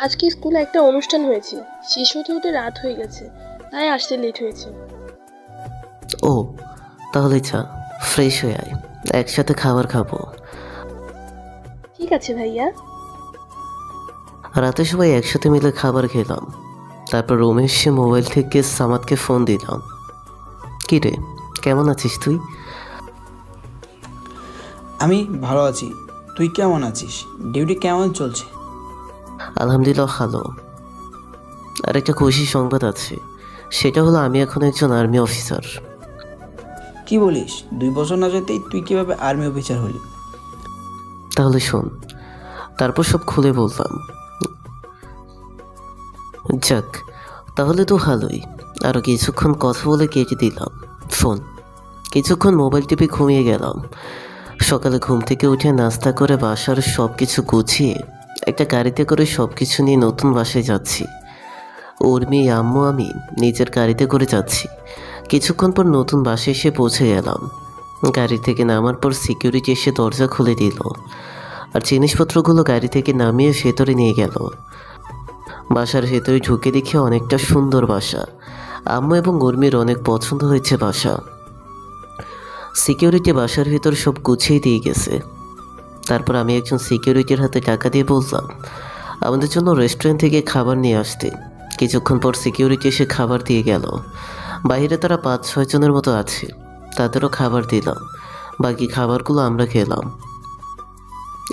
আজকে স্কুলে একটা অনুষ্ঠান হয়েছে। শেষ হতে হতে রাত হয়ে গেছে। তাই আসতে লেট হয়েছে। ও তাহলে চা ফ্রেশ হয়ে আয়। একসাথে খাবার খাব। ঠিক আছে ভাইয়া। রাতে সবাই একসাথে মিলে খাবার খেলাম। তারপর রুমে এসে মোবাইল থেকে সামাদকে ফোন দিলাম। কি রে কেমন আছিস তুই? আমি ভালো আছি। তুই কেমন আছিস? ডিউটি কেমন চলছে? আলহামদুলিল্লাহ ভালো। আর একটা খুশি সংবাদ আছে। সেটা হলো আমি এখন একজন আর্মি অফিসার কি বলিস? দুই বছর না যেতেই তুই কীভাবে আর্মি অফিসার হলি? তাহলে শোন তারপর সব খুলে বললাম যাক তাহলে তো ভালোই। আরও কিছুক্ষণ কথা বলে কেটে দিলাম। ফোন কিছুক্ষণ মোবাইল টিপে ঘুমিয়ে গেলাম। সকালে ঘুম থেকে উঠে নাস্তা করে বাসার সব কিছু গুছিয়ে একটা গাড়িতে করে সব কিছু নিয়ে নতুন বাসায় যাচ্ছি। উর্মি আম্মু, আমি নিজের গাড়িতে করে যাচ্ছি। কিছুক্ষণ পর নতুন বাসে এসে পৌঁছে গেলাম। গাড়ি থেকে নামার পর সিকিউরিটি এসে দরজা খুলে দিল। আর জিনিসপত্রগুলো গাড়ি থেকে নামিয়ে ভেতরে নিয়ে গেল। বাসার ভেতরে ঢুকে দেখে অনেকটা সুন্দর বাসা। আম্মু এবং উর্মির অনেক পছন্দ হয়েছে বাসা। সিকিউরিটি বাসার ভেতর সব গুছিয়ে দিয়ে গেছে। তারপর আমি একজন সিকিউরিটির হাতে টাকা দিয়ে বললাম, আমাদের জন্য রেস্টুরেন্ট থেকে খাবার নিয়ে আসতে। কিছুক্ষণ পর সিকিউরিটি এসে খাবার দিয়ে গেল। বাইরে তারা পাঁচ, ছয় জনের মতো আছে, তাদেরও খাবার দিলাম। বাকি খাবারগুলো আমরা খেলাম।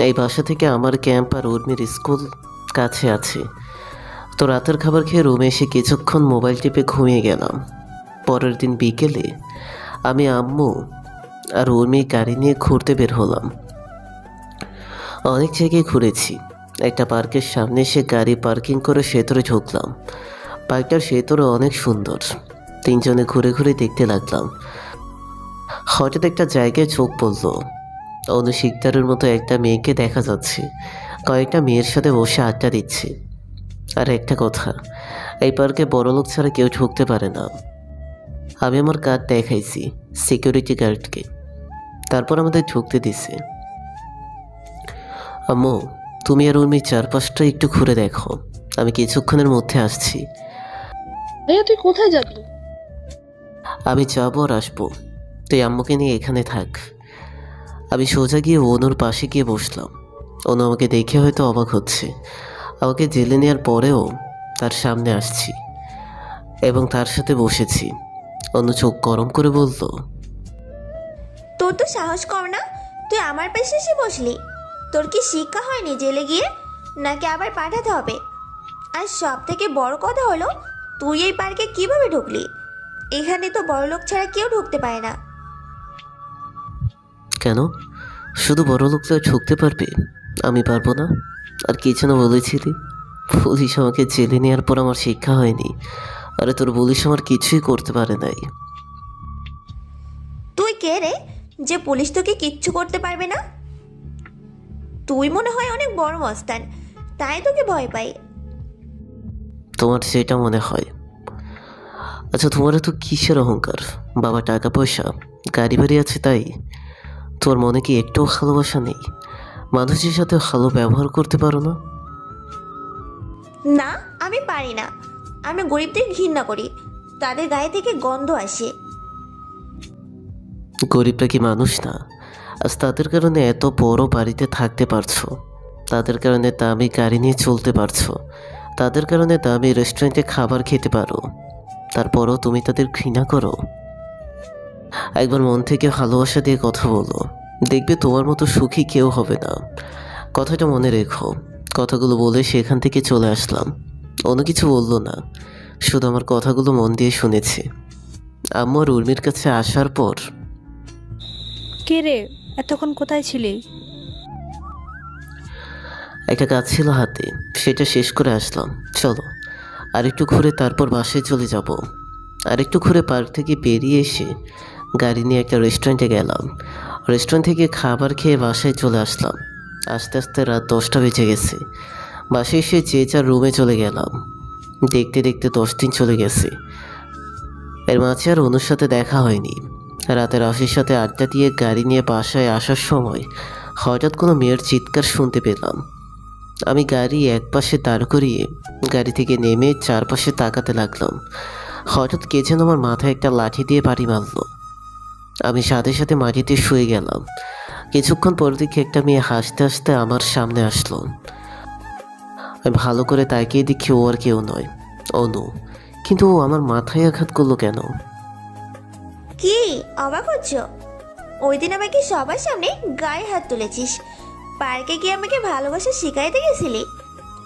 এই বাসা থেকে আমার ক্যাম্প আর উর্মির স্কুল কাছে আছে। তো রাতের খাবার খেয়ে রুমে এসে কিছুক্ষণ মোবাইল টিপে ঘুমিয়ে গেলাম। পরের দিন বিকেলে আমি আম্মু আর উর্মি গাড়ি নিয়ে ঘুরতে বের হলাম। অনেক জায়গায় ঘুরেছি। একটা পার্কের সামনে এসে গাড়ি পার্কিং করে ভেতরে ঢুকলাম। পার্কটার ভেতরে অনেক সুন্দর। তিনজনে ঘুরে ঘুরে দেখতে লাগলাম। হঠাৎ একটা জায়গায় চোখ পড়ল। অনু শিকদারের মতো একটা মেয়েকে দেখা যাচ্ছে। কয়েকটা মেয়ের সাথে বসে আড্ডা দিচ্ছে। আর একটা কথা, এই পার্কে বড়লোক ছাড়া কেউ ঢুকতে পারে না। আমি আমার কার্ড দেখাইছি সিকিউরিটি গার্ডকে তারপর আমাদের ঢুকতে দিছে। আম্মু তুমি আর উর্মি চারপাশটা একটু ঘুরে দেখো। আমি কিছুক্ষণের মধ্যে আসছি। ভাইয়া তুই কোথায় যাবি? আমি যাব আর আসব। তুই আম্মুকে নিয়ে এখানে থাক। আমি সোজা গিয়ে অনুর পাশে গিয়ে বসলাম। অনু আমাকে দেখে হয়তো অবাক হচ্ছে। আমাকে জেলে নেওয়ার পরেও তার সামনে আসছি এবং তার সাথে বসেছি। অনু চোখ গরম করে বলল তোর তো সাহস কর না? তুই আমার পাশে এসে বসলি। তোর কি শিক্ষা হয়নি জেলে গিয়ে? নাকি আবার পাঠাতে হবে? আর সব থেকে বড় কথা হলো তুই এই পার্কে কীভাবে ঢুকলি? এখানে তো বড় লোক ছাড়া কেউ ঢুকতে পারে না। কেন? শুধু বড় লোকরা ঢুকতে পারবে? আমি পারব না? আর কি যেন বলেছিলি? পুলিশ আমাকে জেলে নেওয়ার পর আমার শিক্ষা হয়নি। আরে তোর পুলিশ আমার কিছুই করতে পারে নাই। তুই কে রে? যে পুলিশ তোকে কিচ্ছু করতে পারবে না? তুই মনে হয় অনেক বড় মস্তান তাই তোকে ভয় পাই। তোমার সেটা মনে হয়। আচ্ছা তোমার তো কিসের অহংকার? বাবা টাকা পয়সা গাড়ি বাড়ি আছে তাই? তোর মনে কি একটুও ভালোবাসা নেই? মানুষের সাথে ভালো ব্যবহার করতে পারো না? না আমি পারি না। আমি গরিবদের ঘৃণা করি। তাদের গায়ে থেকে গন্ধ আসে। গরিবরা কি মানুষ না? আজ তাদের কারণে এত বড় বাড়িতে থাকতে পারছ। তাদের কারণে দামি গাড়ি নিয়ে চলতে পারছ। তাদের কারণে দামি রেস্টুরেন্টে খাবার খেতে পারো। তারপরও তুমি তাদের ঘৃণা করো। একবার মন থেকে ভালোবাসা দিয়ে কথা বলো। দেখবে তোমার মতো সুখী কেউ হবে না। কথাটা মনে রেখো। কথাগুলো বলে সেখান থেকে চলে আসলাম। অন্য কিছু বলল না। শুধু আমার কথাগুলো মন দিয়ে শুনেছে। আম্মু আর উর্মির কাছে আসার পর কে রে? এতক্ষণ কোথায় ছিলি? একটা কাজ ছিল হাতে, সেটা শেষ করে আসলাম। চলো আর একটু ঘুরে তারপর বাসায় চলে যাব। আর একটু ঘুরে পার্ক থেকে বেরিয়ে এসে গাড়ি নিয়ে একটা রেস্টুরেন্টে গেলাম। রেস্টুরেন্ট থেকে খাবার খেয়ে বাসায় চলে আসলাম। আস্তে আস্তে রাত দশটা বেজে গেছে। বাসায় এসে যে যার রুমে চলে গেলাম। দেখতে দেখতে দশ দিন চলে গেছে। এর মাঝে আর অনুর সাথে দেখা হয়নি। রাতে রাফির সাথে আড্ডা দিয়ে গাড়ি নিয়ে বাসায় আসার সময় হঠাৎ কোনো মেয়ের চিৎকার শুনতে পেলাম। আমি গাড়ি এক পাশে দাঁড় করিয়ে গাড়ি থেকে নেমে চারপাশে তাকাতে লাগলাম। হঠাৎ কে যেন আমার মাথায় একটা লাঠি দিয়ে বাড়ি মারলো। আমি সাথে সাথে মাটিতে শুয়ে গেলাম। কিছুক্ষণ পর দেখি একটা মেয়ে হাসতে হাসতে আমার সামনে আসলো। ভালো করে তাকিয়ে দেখি ও আর কেউ নয়। অনু। কিন্তু ও আমার মাথায় আঘাত করল কেন? কি অবাক হচ্ছ? ওই দিন আমাকে সবার সামনে গায়ে হাত তুলেছিস। পার্কে গিয়ে আমাকে ভালোবাসা শিখাইতে গেছিলি।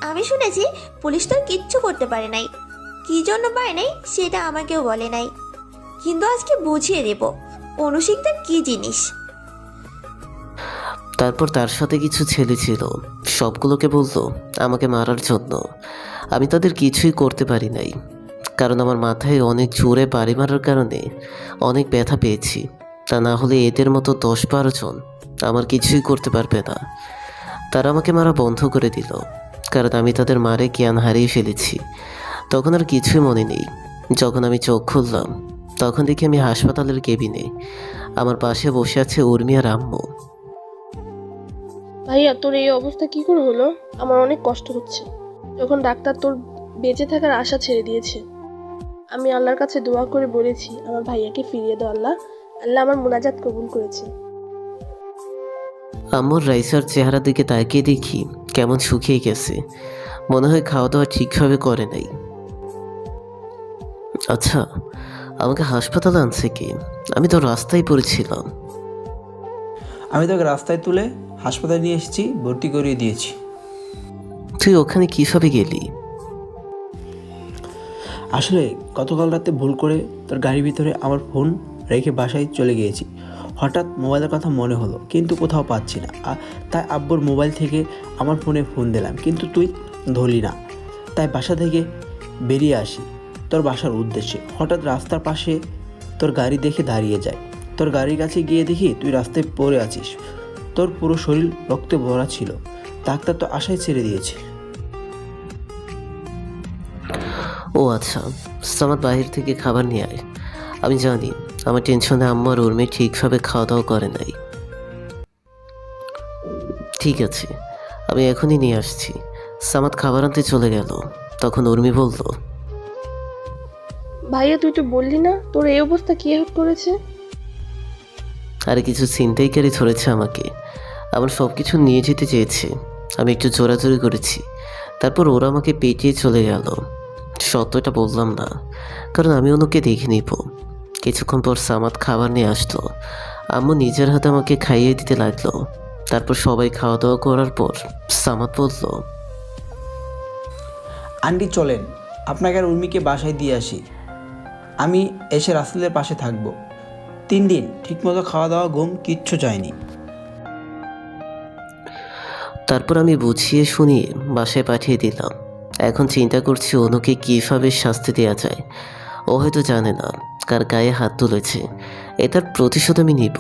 আমি শুনেছি পুলিশ তোর কিচ্ছু করতে পারে নাই। কি জন্য পারে নাই সেটা আমাকেও বলে নাই। কিন্তু আজকে বুঝিয়ে দেব অনুশিকতা কি জিনিস? তারপর তার সাথে কিছু ছেলে ছিল। সবগুলোকে বলতো, আমাকে মারার জন্য। আমি তাদের কিছুই করতে পারি নাই। কারণ আমার মাথায় অনেক জোরে বাড়ি মারার কারণে অনেক ব্যথা পেয়েছি। তা না হলে এদের মতো দশ বারো জন আমার কিছুই করতে পারবে না। তারা আমাকে মারা বন্ধ করে দিল, কারণ আমি তাদের মারে জ্ঞান হারিয়ে ফেলেছি। তখন আর কিছুই মনে নেই। যখন আমি চোখ খুললাম, তখন দেখি আমি হাসপাতালের কেবিনে, আমার পাশে বসে আছে উর্মি আর আম্মু। ভাইয়া, তোর এই অবস্থা কি করে হলো? আমার অনেক কষ্ট হচ্ছে। যখন ডাক্তার তোর বেঁচে থাকার আশা ছেড়ে দিয়েছে। আমি আল্লাহর কাছে দোয়া করে বলেছি আমার ভাইয়াকে ফিরিয়ে দাও আল্লাহ। আল্লাহ আমার মোনাজাত কবুল করেছে। আম্মুর রাইসার চেহারার দিকে তাকিয়ে দেখি কেমন শুকিয়ে গেছে। মনে হয় খাওয়া দাওয়া ঠিকভাবে করে নাই। আচ্ছা আমাকে হাসপাতালে আনছে কি? আমি তো রাস্তায় পড়েছিলাম। আমি তোকে রাস্তায় তুলে হাসপাতালে নিয়ে এসেছি ভর্তি করিয়ে দিয়েছি। তুই ওখানে কীভাবে গেলি? আসলে গতকাল রাতে ভুল করে তোর গাড়ির ভিতরে আমার ফোন রেখে বাসায় চলে গিয়েছি। হঠাৎ মোবাইলের কথা মনে হলো, কিন্তু কোথাও পাচ্ছি না। তাই আব্বুর মোবাইল থেকে আমার ফোনে ফোন দিলাম, কিন্তু তুই ধরলি না। তাই বাসা থেকে বেরিয়ে আসি তোর বাসার উদ্দেশ্যে। হঠাৎ রাস্তার পাশে তোর গাড়ি দেখে দাঁড়িয়ে যায়। তোর গাড়ির কাছে গিয়ে দেখি তুই রাস্তায় পড়ে আছিস। তোর পুরো শরীর রক্তে ভরা ছিল। ডাক্তার তো আশায় ছেড়ে দিয়েছে। ও আচ্ছা সামাদ বাহির থেকে খাবার নিয়ে আয়। আমি জানি আমার টেনশনে আম্মু আর উর্মি ঠিকভাবে খাওয়া দাওয়া করে নাই। ঠিক আছে আমি এখনই নিয়ে আসছি। সামাদ খাবার আনতে চলে গেল তখন উর্মি বলল ভাইয়া তুই তো বললি না তোর এই অবস্থা কে হেল্প করেছে? আরে কিছু ছিনতাইকারী ধরেছে আমাকে। আমার সব কিছু নিয়ে যেতে চেয়েছে আমি একটু জোরাজোরি করেছি। তারপর ওরা আমাকে পেটিয়ে চলে গেল। সত্যটা বললাম না। কারণ আমি ওনাকে দেখে নিব। কিছুক্ষণ পর সামাদ খাবার নিয়ে আসলো। আম্মু নিজের হাতে আমাকে খাইয়ে দিতে লাগল। তারপর সবাই খাওয়া দাওয়া করার পর সামাদ বলল আন্টি চলেন। আপনাকে আর উর্মিকে বাসায় দিয়ে আসি। আমি এসে রাসেলের পাশে থাকব। তিন দিন ঠিকমতো খাওয়া দাওয়া ঘুম কিচ্ছু চাইনি। তারপর আমি বুঝিয়ে শুনিয়ে বাসায় পাঠিয়ে দিলাম। এখন চিন্তা করছি অনুকে কীভাবে শাস্তি দেওয়া যায়। ও হয়তো জানে না, কার গায়ে হাত তুলেছে। এটার প্রতিশোধ আমি নিব।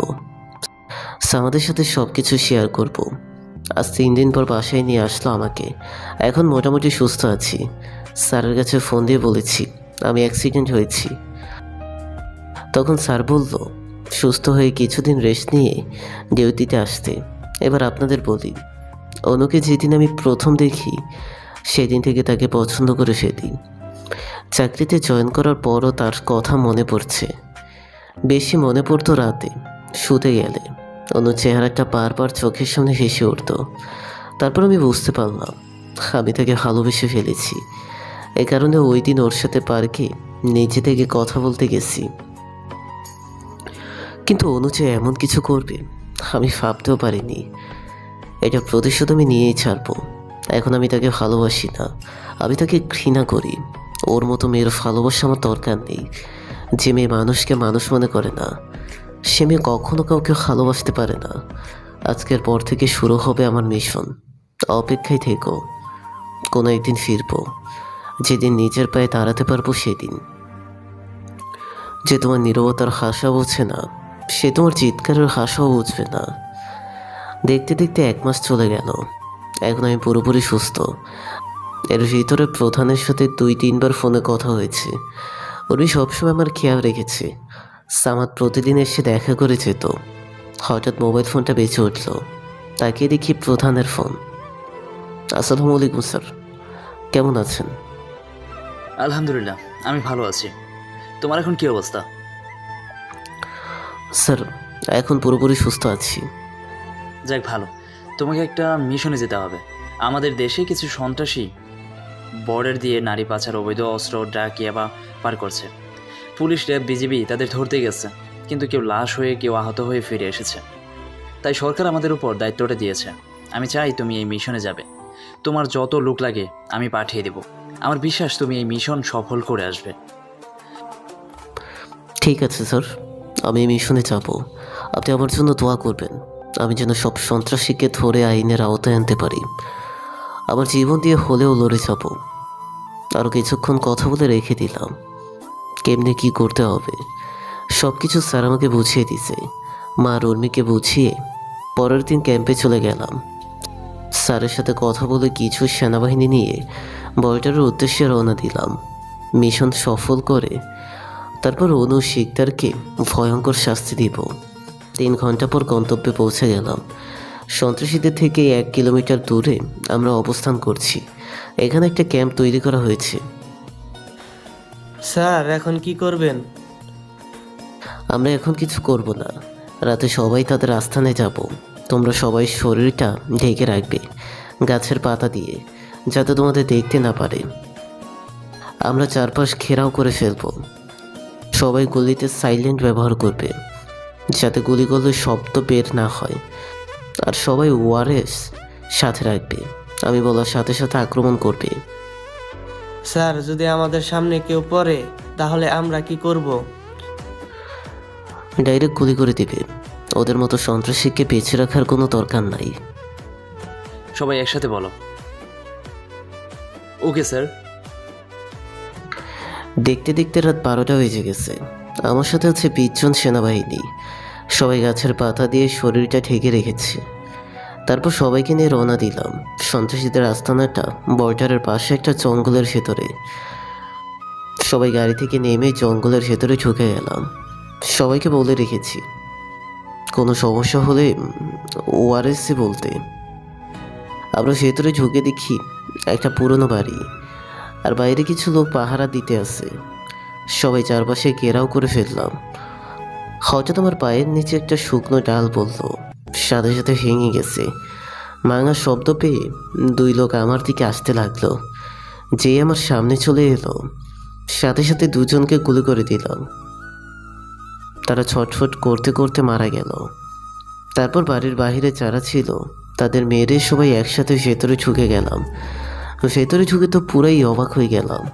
সামাদের সাথে সব কিছু শেয়ার করব। আজ তিন দিন পর বাসায় নিয়ে আসলো আমাকে। এখন মোটামুটি সুস্থ আছি। স্যারের কাছে ফোন দিয়ে বলেছি, আমি অ্যাক্সিডেন্ট হয়েছি। তখন স্যার বলল, সুস্থ হয়ে কিছুদিন রেস্ট নিয়ে ডিউটিতে আসতে। এবার আপনাদের বলি, অনুকে যেদিন আমি প্রথম দেখি সেদিন থেকে তাকে পছন্দ করে সেদিন। চাকরিতে জয়েন করার পরও তার কথা মনে পড়ছে। বেশি মনে পড়তো রাতে, শুতে গেলে। অনুর চেহারাটা বারবার চোখের সামনে হেসে উঠতো। তারপর আমি বুঝতে পারলাম, আমি তাকে ভালোবেসে ফেলেছি। এ কারণে ওই দিন ওর সাথে পার্কে নিজে থেকে কথা বলতে গেছি। কিন্তু অনু যে এমন কিছু করবে, আমি ভাবতেও পারিনি। এটা প্রতিশোধ আমি নিয়েই ছাড়বো। এখন আমি তাকে ভালোবাসি না। আমি তাকে ঘৃণা করি। ওর মতো মেয়ের ভালোবাসা আমার দরকার নেই। যে মেয়ে মানুষকে মানুষ মনে করে না, সে মেয়ে কখনো কাউকে ভালোবাসতে পারে না। আজকের পর থেকে শুরু হবে আমার মিশন। অপেক্ষায় থেকো। কোনো একদিন ফিরবো। যেদিন নিজের পায়ে দাঁড়াতে পারব সেদিন। যে তোমার নীরবতার হাসা বোঝে না, সে তোমার চিৎকারের হাসাও বুঝবে না। দেখতে দেখতে এক মাস চলে গেল। এখন আমি পুরোপুরি সুস্থ। এর ভিতরে প্রধানের সাথে দুই তিনবার ফোনে কথা হয়েছে। উনি সবসময় আমার খেয়াল রেখেছে। সামাদ প্রতিদিন এসে দেখা করে যেত হঠাৎ মোবাইল ফোনটা বেঁচে উঠল। তাকে দেখি প্রধানের ফোন। আসসালামু আলাইকুম স্যার। কেমন আছেন? আলহামদুলিল্লাহ আমি ভালো আছি। তোমার এখন কি অবস্থা? স্যার এখন পুরোপুরি সুস্থ আছি। যাক ভালো। তোমাকে একটা মিশনে যেতে হবে। আমাদের দেশে কিছু সন্ত্রাসী বর্ডার দিয়ে নারী পাচার, অবৈধ অস্ত্র ড্রাগ ইয়াবা পার করছে। পুলিশ, র্যাব, বিজিবি তাদের ধরতে গেছে, কিন্তু কেউ লাশ হয়ে, কেউ আহত হয়ে ফিরে এসেছে। তাই সরকার আমাদের উপর দায়িত্বটা দিয়েছে। আমি চাই তুমি এই মিশনে যাবে। তোমার যত লোক লাগে, আমি পাঠিয়ে দেব। আমার বিশ্বাস, তুমি এই মিশন সফল করে আসবে। ঠিক আছে, স্যার। আমি মিশনে যাব। আপনি আমার জন্য দোয়া করবেন। আমি যেন সব সন্ত্রাসীকে ধরে আইনের আওতায় আনতে পারি। আমার জীবন দিয়ে হলেও লড়ে যাব। আরও কিছুক্ষণ কথা বলে রেখে দিলাম। কেমনে কি করতে হবে? সব কিছু স্যার আমাকে বুঝিয়ে দিছে মা রর্মিকে বুঝিয়ে পরের দিন ক্যাম্পে চলে গেলাম। স্যারের সাথে কথা বলে কিছু সেনাবাহিনী নিয়ে বয়টারের উদ্দেশ্যে রওনা দিলাম। মিশন সফল করে তারপর অনু শিকদারকে ভয়ঙ্কর শাস্তি দিব। তিন ঘণ্টা পর গন্তব্যে পৌঁছে গেলাম। সন্ত্রাসীদের থেকে এক কিলোমিটার দূরে আমরা অবস্থান করছি। এখানে একটা ক্যাম্প তৈরি করা হয়েছে। স্যার এখন কি করবেন? আমরা এখন কিছু করব না। রাতে সবাই তাদের আস্থানে যাব। তোমরা সবাই শরীরটা ঢেকে রাখবে গাছের পাতা দিয়ে যাতে তোমাদের দেখতে না পারে। আমরা চারপাশ ঘেরাও করে ফেলব। সবাই গলিতে সাইলেন্ট ব্যবহার করবে। যাতে গুলিগুলোর শব্দ বের না হয়। আর সবাই ওয়ারেস সাথে রাখবে। আমি বলার সাথে সাথে আক্রমণ করবে। স্যার যদি আমাদের সামনে কেউ পড়ে তাহলে আমরা কি করব? ডাইরেক্ট গুলি করে দিবে। ওদের মতো সন্ত্রাসীকে বেঁচে রাখার কোনো দরকার নাই। সবাই একসাথে বলো। Okay sir. দেখতে দেখতে রাত বারোটা বেজে গেছে। আমার সাথে আছে বিশজন সেনাবাহিনী। সবাই গাছের পাতা দিয়ে শরীরটা ঢেকে রেখেছে। তারপর সবাইকে নিয়ে রওনা দিলাম। সন্ত্রাসীদের আস্তানাটা বর্ডারের পাশে একটা জঙ্গলের ভেতরে। সবাই গাড়ি থেকে নেমে জঙ্গলের ভেতরে ঢুকে গেলাম। সবাইকে বলে রেখেছি। কোনো সমস্যা হলে ওআরএসসি বলতে। আমরা ভেতরে ঢুকে দেখি একটা পুরনো বাড়ি আর বাইরে কিছু লোক পাহারা দিতে আসে। সবাই চারপাশে ঘেরাও করে ফেললাম। হঠাৎ আমার পায়ের নিচে একটা শুকনো ডাল বলল। সাথে সাথে ভেঙে গেছে। মাঙার শব্দ পেয়ে দুই লোক আমার দিকে আসতে লাগল। যে আমার সামনে চলে এলো। সাথে সাথে দুজনকে গুলি করে দিলাম তারা ছটফট করতে করতে মারা গেল। তারপর বাড়ির বাইরে যারা ছিল, তাদের মেয়েরে সবাই একসাথে ভেতরে ঢুকে গেলাম। ভেতরে ঢুকে তো পুরাই অবাক হয়ে গেলাম।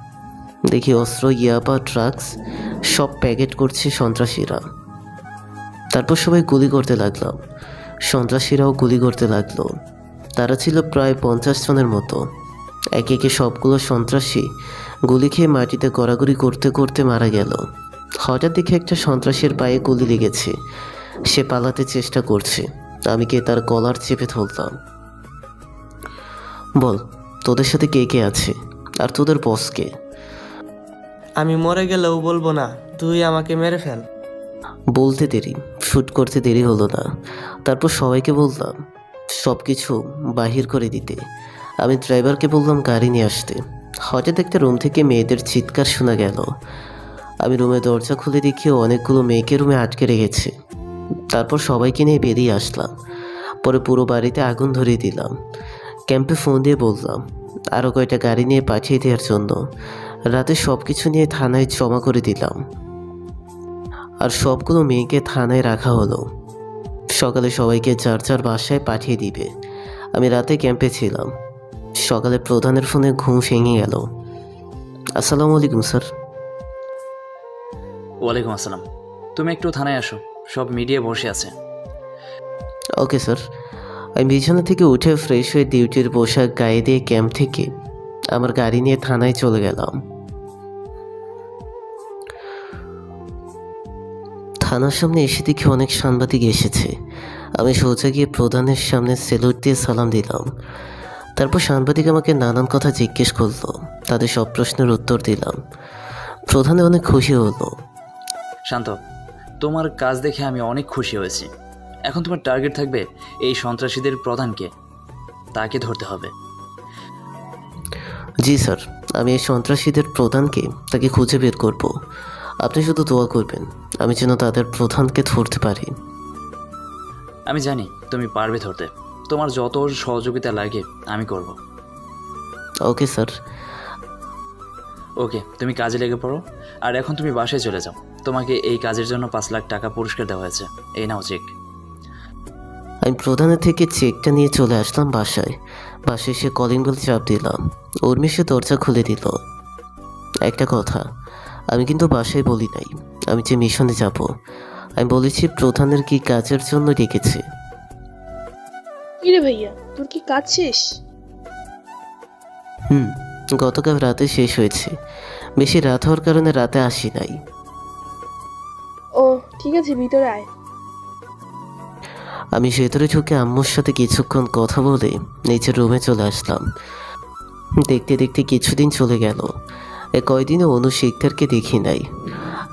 দেখি অস্ত্র, ইয়াবা, ড্রাগস সব প্যাকেট করছে সন্ত্রাসীরা। তারপর সবাই গুলি করতে লাগলাম সন্ত্রাসীরাও গুলি করতে লাগল। তারা ছিল প্রায় পঞ্চাশ জনের মতো। একে একে সবগুলো সন্ত্রাসী গুলি খেয়ে মাটিতে গড়াগড়ি করতে করতে মারা গেল। হঠাৎ দেখে একটা সন্ত্রাসীর পায়ে গুলি লেগেছে। সে পালাতে চেষ্টা করছে। আমি কে তার কলার চেপে ধরলাম। বল, তোদের সাথে কে কে আছে? আর তোদের বস কে? আমি মরে গেলেও বলব না। তুই আমাকে মেরে ফেল। বলতে দেরি শ্যুট করতে দেরি হলো না। তারপর সবাইকে বললাম সব কিছু বাহির করে দিতে। আমি ড্রাইভারকে বললাম গাড়ি নিয়ে আসতে। হঠাৎ একটা রুম থেকে মেয়েদের চিৎকার শোনা গেল। আমি রুমে দরজা খুলে দেখি অনেকগুলো মেয়েকে রুমে আটকে রেখেছে। তারপর সবাইকে নিয়ে বেরিয়ে আসলাম। পরে পুরো বাড়িতে আগুন ধরিয়ে দিলাম। ক্যাম্পে ফোন দিয়ে বললাম আরও কয়টা গাড়ি নিয়ে পাঠিয়ে দেওয়ার জন্য। রাতে সব কিছু নিয়ে থানায় জমা করে দিলাম। আর সবগুলো মেয়েকে থানায় রাখা হলো। সকালে সবাইকে যার যার বাসায় পাঠিয়ে দিবে। আমি রাতে ক্যাম্পে ছিলাম। সকালে প্রধানের ফোনে ঘুম ভেঙে গেল। আসসালামু আলাইকুম স্যার। ওয়ালাইকুম আসসালাম। তুমি একটু থানায় আসো। সব মিডিয়া বসে আছে। Okay sir. আমি বিছানা থেকে উঠে ফ্রেশ হয়ে ডিউটির পোশাক গায়ে দিয়ে ক্যাম্প থেকে আমার গাড়ি নিয়ে থানায় চলে গেলাম। থানার সামনে এসে দেখি অনেক সাংবাদিক এসেছে। আমি সোজা গিয়ে প্রধানের সামনে সেলুট দিয়ে সালাম দিলাম। তারপর সাংবাদিক আমাকে নানান কথা জিজ্ঞেস করল। তাদের সব প্রশ্নের উত্তর দিলাম। প্রধানে অনেক খুশি হলো। শান্ত তোমার কাজ দেখে আমি অনেক খুশি হয়েছি। এখন তোমার টার্গেট থাকবে এই সন্ত্রাসীদের প্রধানকে তাকে ধরতে হবে। জি স্যার আমি এই সন্ত্রাসীদের প্রধানকে তাকে খুঁজে বের করব। আপনি শুধু দোয়া করবেন আমি যেন তাদের প্রধানকে ধরতে পারি। আমি জানি তুমি পারবে ধরতে। তোমার যত সহযোগিতা লাগে আমি করব। Okay sir. ওকে তুমি কাজে লেগে পড়ো। আর এখন তুমি বাসায় চলে যাও। তোমাকে এই কাজের জন্য পাঁচ লাখ টাকা পুরস্কার দেওয়া হয়েছে। এই নাও চেক। আমি প্রধানের থেকে চেকটা নিয়ে চলে আসলাম বাসায়। বাসায় এসে কলিং বেল চাপ দিলাম। উর্মি সে দরজা খুলে দিল। একটা কথা আমি কিন্তু বাসায় বলি নাই। আমি যে মিশনে যাব আমি বলেছি প্রধানের কি কাজের জন্য ডেকেছে। কিরে ভাইয়া তোর কি কাজ শেষ? হুম গতকাল রাতে শেষ হয়েছে। বেশি রাত হওয়ার কারণে রাতে আসি নাই। ও ঠিক আছে ভিতরে আয়। আমি ভেতরে ঢুকে আম্মুর সাথে কিছুক্ষণ কথা বলে নিচের রুমে চলে আসলাম। দেখতে দেখতে কিছুদিন চলে গেল। এ কয়দিনে অনু শিকদারকে দেখি নাই।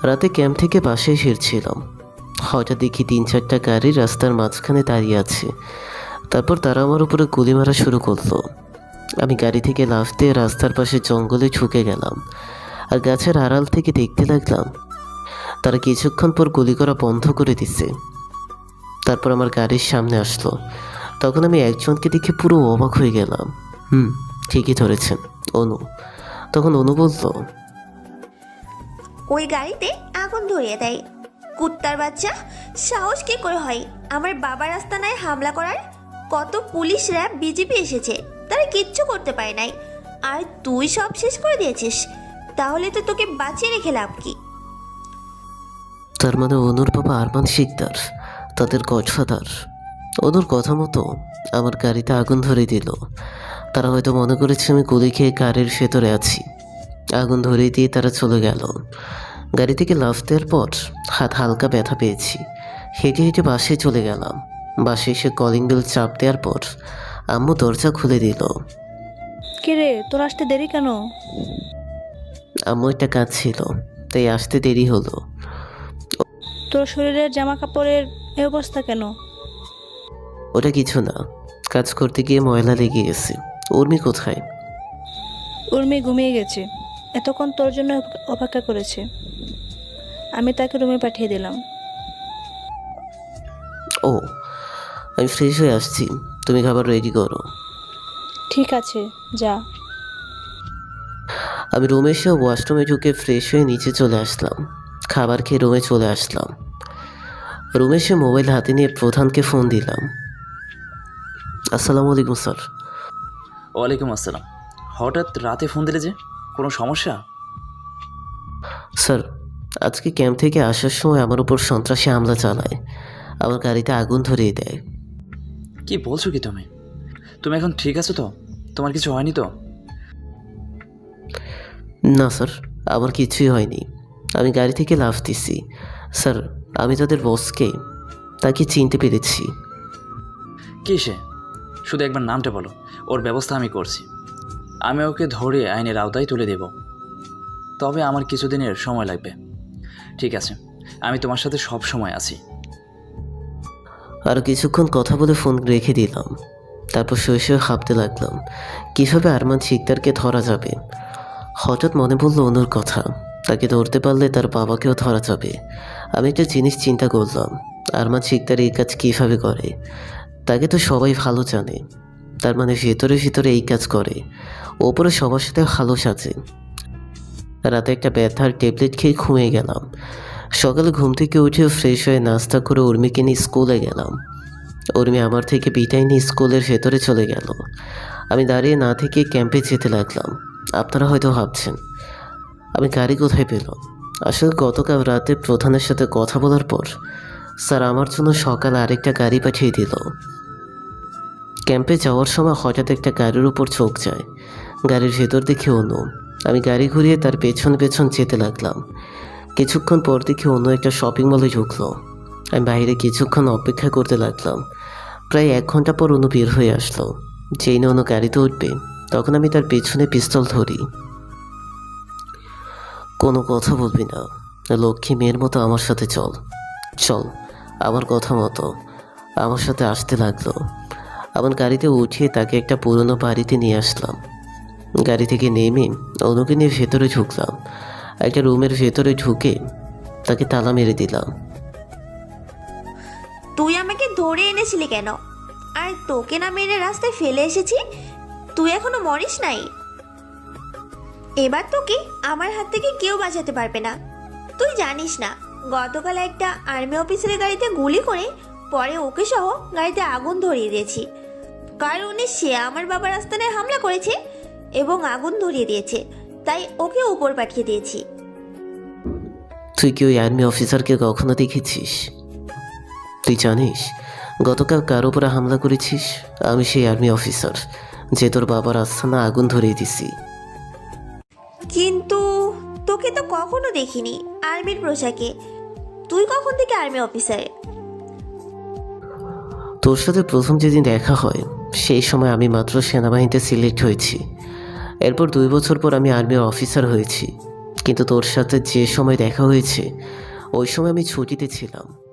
রাতে ক্যাম্প থেকে বাসায় ফিরছিলাম। হঠাৎ দেখি তিন চারটা গাড়ি রাস্তার মাঝখানে দাঁড়িয়ে আছে। তারপর তারা আমার উপরে গুলি মারা শুরু করল। আমি গাড়ি থেকে লাফ দিয়ে রাস্তার পাশে জঙ্গলে ঢুকে গেলাম আর গাছের আড়াল থেকে দেখতে লাগলাম তারা কিছুক্ষণ পর গুলি করা বন্ধ করে দিছে। তারপর আমার গাড়ির সামনে আসলো। তখন আমি একজনকে দেখে পুরো অবাক হয়ে গেলাম। হুম, ঠিকই ধরেছেন, অনু। তখন অনু বলল ওই গাড়িতে আগুন ধরিয়ে দেয়। কুত্তার বাচ্চা সাহস কি করে হয়? আমার বাবার আস্তানায় হামলা করার? কত পুলিশ র্যাব বিজেপি এসেছে তারা কিচ্ছু করতে পারে নাই। আর তুই সব শেষ করে দিয়েছিস তাহলে তো তোকে বাঁচিয়ে রেখে লাভ কি? তার মানে অনুর বাবা আরমান শিকদার তাদের গডফাদার। অনুর কথা মতো আমার গাড়িতে আগুন ধরে দিল। তারা হয়তো মনে করেছে আমি গুলি খেয়ে গাড়ির ভেতরে আছি। আগুন ধরিয়ে দিয়ে তারা চলে গেল। গাড়ি থেকে লাফ দেওয়ার পর হাত হালকা ব্যথা পেয়েছি। হেঁটে হেঁটে বাসে চলে গেলাম। বাসে এসে কলিং বেল চাপ দেওয়ার পর আম্মু দরজা খুলে দিল। কিরে তোর আসতে দেরি কেন? আম্মু একটা কাজ ছিল তাই আসতে দেরি হলো। তোর শরীরের জামা কাপড়ের অবস্থা কেন? ওটা কিছু না। কাজ করতে গিয়ে ময়লা লেগে গেছে। উর্মি কোথায়? উর্মি ঘুমিয়ে গেছে। এতক্ষণ তোর জন্য অপেক্ষা করেছে। আমি তাকে রুমে পাঠিয়ে দিলাম। ও আমি ফ্রেশ হয়ে আসছি। তুমি খাবার রেডি করো। ঠিক আছে যা। আমি রুমে এসে ওয়াশরুমে ঢুকে ফ্রেশ হয়ে নিচে চলে আসলাম। খাবার খেয়ে রুমে চলে আসলাম। রুমে এসে মোবাইল হাতে নিয়ে প্রধানকে ফোন দিলাম। আসসালামু আলাইকুম স্যার। ওয়ালাইকুম আসসালাম। হঠাৎ রাতে ফোন দিলে যে কোনো সমস্যা? স্যার আজকে ক্যাম্প থেকে আসার সময় আমার উপর সন্ত্রাসী হামলা চালায়। আমার গাড়িতে আগুন ধরিয়ে দেয়। কি বলছো কি তুমি? তুমি এখন ঠিক আছো তো? তোমার কিছু হয়নি তো? না স্যার আমার কিছুই হয়নি। আমি গাড়ি থেকে লাফ দিছি। স্যার আমি তাদের বসকে তাকে চিনতে পেরেছি। কে সে? শুধু একবার নামটা বলো। ওর ব্যবস্থা আমি করছি। আমি ওকে ধরে আইনের আওতায় তুলে দেব। তবে আমার কিছুদিনের সময় লাগবে। ঠিক আছে, আমি তোমার সাথে সব সময় আছি। আর কিছুক্ষণ কথা বলে ফোন রেখে দিলাম। তারপর শুয়ে শুয়ে ভাবতে লাগলাম, কীভাবে আরমান শিকদারকে ধরা যাবে? হঠাৎ মনে পড়ল অনুর কথা। তাকে ধরতে পারলে তার বাবাকেও ধরা যাবে। আমি একটা জিনিস চিন্তা করলাম, আরমান শিকদার এই কাজ কীভাবে করে? তাকে তো সবাই ভালো জানে। তার মানে ভেতরে ভেতরে এই কাজ করে। ওপরে সবার সাথে ভালো সাজে। রাতে একটা ব্যথার ট্যাবলেট খেয়ে ঘুমিয়ে গেলাম। সকালে ঘুম থেকে উঠে ফ্রেশ হয়ে নাস্তা করে উর্মিকে নিয়ে স্কুলে গেলাম। উর্মি আমার থেকে বিদায় নিয়ে স্কুলের ভেতরে চলে গেল। আমি দাঁড়িয়ে না থেকে ক্যাম্পে যেতে লাগলাম। আপনারা হয়তো ভাবছেন, আমি গাড়ি কোথায় পেলাম? আসলে গতকাল রাতে প্রধানের সাথে কথা বলার পর, স্যার আমার জন্য সকালে আরেকটা গাড়ি পাঠিয়ে দিল। ক্যাম্পে যাওয়ার সময় হঠাৎ একটা গাড়ির উপর চোখ যায়। গাড়ির ভেতর দেখে অনু। আমি গাড়ি ঘুরিয়ে তার পেছন পেছন যেতে লাগলাম। কিছুক্ষণ পর দেখি অন্য একটা শপিং মলে ঢুকলো। আমি বাইরে কিছুক্ষণ অপেক্ষা করতে লাগলাম। প্রায় এক ঘণ্টা পর অনু বের হয়ে আসলো। যেই না অনু গাড়িতে উঠবে, তখন আমি তার পেছনে পিস্তল ধরি। কোনো কথা বলবি না। লক্ষ্মী মেয়ের মতো আমার সাথে চল। চল, আমার কথা মতো। আমার সাথে আসতে লাগল। আমার গাড়িতে উঠিয়ে তাকে একটা পুরনো বাড়িতে নিয়ে আসলাম। গাড়ি থেকে নেমে অনুকে নিয়ে ভেতরে ঢুকলাম। একটা রুমের ভেতরে ঢুকে তাকে তালা মেরে দিলাম। তুই আমাকে ধরে এনেছিলি কেন? আর তোকে না মেরে রাস্তায় ফেলে এসেছি? তুই এখনও মরিস নাই? এবার তোকে আমার হাত থেকে কেউ বাঁচাতে পারবে না। তুই জানিস না, গতকাল একটা আর্মি অফিসারের গাড়িতে গুলি করে পরে ওকে সহ গাড়িতে আগুন ধরিয়ে দিয়েছি। কারণে সে আমার বাবার আস্তানায় হামলা করেছে এবং আগুন ধরিয়ে দিয়েছে। তাই ওকে উপর পাঠিয়ে দিয়েছি। তুই কি ওই আর্মি অফিসারকে কখনো দেখেছিস? তুই জানিস গতকাল কার উপরে হামলা করেছিস? আমি সেই আর্মি অফিসার যে তোর বাবার আস্থানা আগুন ধরিয়ে দিছি। কিন্তু তোকে তো কখনো দেখিনি আর্মির পোশাকে। তুই কখন থেকে আর্মি অফিসার? তোর সাথে প্রথম যেদিন দেখা হয় সেই সময় আমি মাত্র সেনাবাহিনীতে সিলেক্ট হয়েছি। এরপর দুই বছর পর আমি আর্মির অফিসার হয়েছি। কিন্তু তোর সাথে যে সময় দেখা হয়েছে, ওই সময় আমি ছুটিতে ছিলাম।